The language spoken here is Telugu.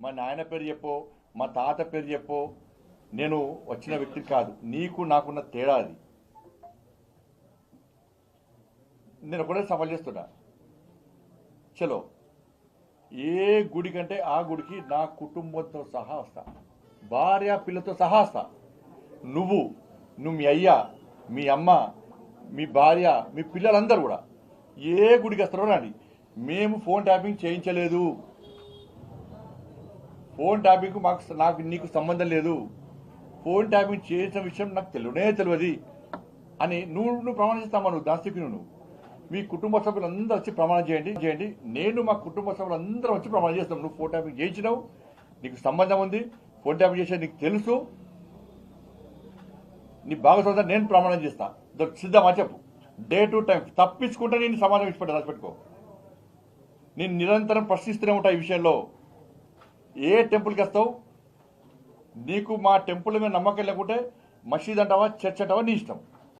మా నాయన పేరు చెప్పో మా తాత పేరు చెప్పో. నేను వచ్చిన వ్యక్తి కాదు. నీకు నాకున్న తేడా అది. నేను ఒకటే సవాల్ చేస్తున్నా. చలో ఏ గుడి కంటే ఆ గుడికి నా కుటుంబంతో సహా వస్తా. భార్య పిల్లతో సహా వస్తా. నువ్వు నువ్వు మీ అయ్య మీ అమ్మ మీ భార్య మీ పిల్లలందరూ కూడా ఏ గుడికి వస్తారో రండి. మేము ఫోన్ ట్యాపింగ్ చేయించలేదు. ఫోన్ ట్యాపింగ్ మాకు నాకు నీకు సంబంధం లేదు. ఫోన్ ట్యాపింగ్ చేసిన విషయం నాకు తెలియనే తెలియదు అని నువ్వు నువ్వు ప్రమాణం చేస్తామా నువ్వు దాస్తికి నువ్వు? మీ కుటుంబ సభ్యులందరూ వచ్చి ప్రమాణం చేయండి చేయండి. నేను మా కుటుంబ సభ్యులందరూ వచ్చి ప్రమాణం చేస్తాం. నువ్వు ఫోన్ ట్యాపింగ్ చేయించినావు. నీకు సంబంధం ఉంది. ఫోన్ ట్యాపింగ్ చేసే నీకు తెలుసు. నీ భాగస్వామ్యం నేను ప్రమాణం చేస్తా. సిద్ధమా చెప్పు. డే టు టైం తప్పించుకుంటే నేను సమాధానం ఇచ్చిపెట్టా దాచిపెట్టుకో. నేను నిరంతరం ప్రశ్నిస్తూనే ఉంటా ఈ విషయంలో. ఏ టెంపుల్కి వస్తావు? నీకు మా టెంపుల్ మీద నమ్మకం లేకుంటే మసీద్ అంటావా చర్చ్ అంటావా నీ ఇష్టం.